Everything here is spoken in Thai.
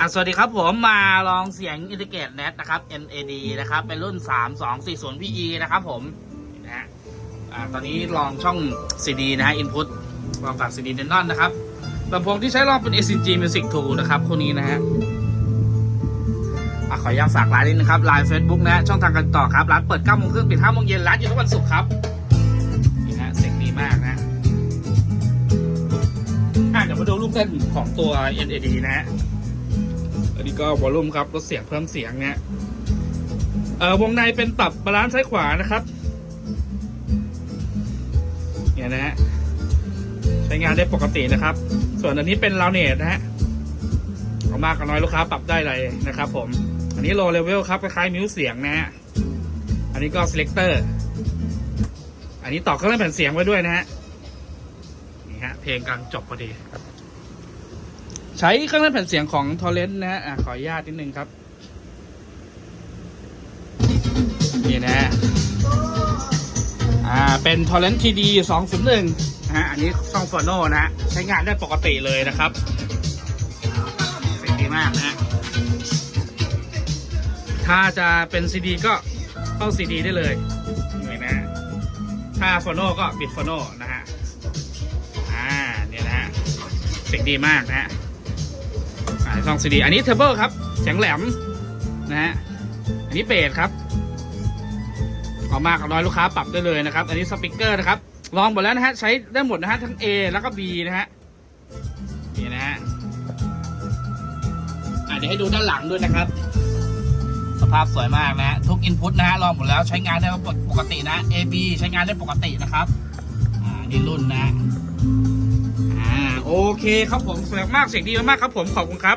อะสวัสดีครับผมมาลองเสียงอินทิเกตเน็ตนะครับ NAD นะครับ เป็นรุ่น 3240 PE นะครับผมนะฮะอ่าตอนนี้ลองช่อง CD นะฮะ Input ลองกับ CD เดนนอนนะครับลำโพงที่ใช้ลองเป็น ACG Music 2 นะครับคู่นี้นะฮะอะขออนุญาตฝากร้านนิดนึงครับไลน์ Facebook นะฮะช่องทางการต่อครับ ร้านเปิด9โมงครึ่งปิด5โมงเย็นร้านอยู่ทุกวันศุกร์ครับนี่ฮะเสียงดีมากนะอะเดี๋ยวมาดูลูกเล่นของตัว NAD นะฮะ อันนี้ก็วอลลุ่มครับลดเสียงเพิ่มเสียงเนี่ยเอ่อวงในเป็นปรับบาลานซ์ซ้ายขวานะครับ เนี่ยนะฮะใช้งานได้ปกตินะครับ ส่วนอันนี้เป็นลาวเนตนะฮะเอามากกับน้อยลูกค้าปรับได้เลยนะครับผม อันนี้โลเลเวลครับคล้ายๆมิวเสียงนะฮะ อันนี้ก็ selector อันนี้ต่อเครื่องเล่นแผ่นเสียงไว้ด้วยนะฮะ นี่ฮะ เพลงกำลังจบพอดี ใช้เครื่องเล่นแผ่นเสียงของทอร์เรนต์นะฮะขออนุญาตนิดนึงครับ นี่นะฮะอ่าเป็นทอร์เรนต์ทีดีสองศูนย์หนึ่งนะฮะอันนี้ช่องฟอนโนนะฮะใช้งานได้ปกติเลยนะครับเสียงดีมากนะฮะถ้าจะเป็นซีดีก็เข้าซีดีได้เลยนี่นะฮะถ้าฟอนโนก็บิดฟอนโนนะฮะอ่าเนี่ยนะฮะเสียงดีมากนะฮะ อ่าช่องซีดีอันนี้เทเบิลครับ เสียงแหลมนะฮะอันนี้เบสครับออกมากับน้อยลูกค้าปรับได้เลยนะครับ อันนี้สปีกเกอร์นะครับลองหมดแล้วนะฮะใช้ได้หมดนะฮะทั้ง A แล้วก็ B นะฮะนี่นะฮะเดี๋ยวให้ดูด้านหลังด้วยนะครับ สภาพสวยมากนะฮะทุกอินพุตนะฮะลองหมดแล้วใช้งานได้ปกตินะ A B ใช้งานได้ปกตินะครับอ่านี่รุ่นนะ อ่าโอเคครับผมสวยมากเสียงดีมากๆครับผมขอบคุณครับ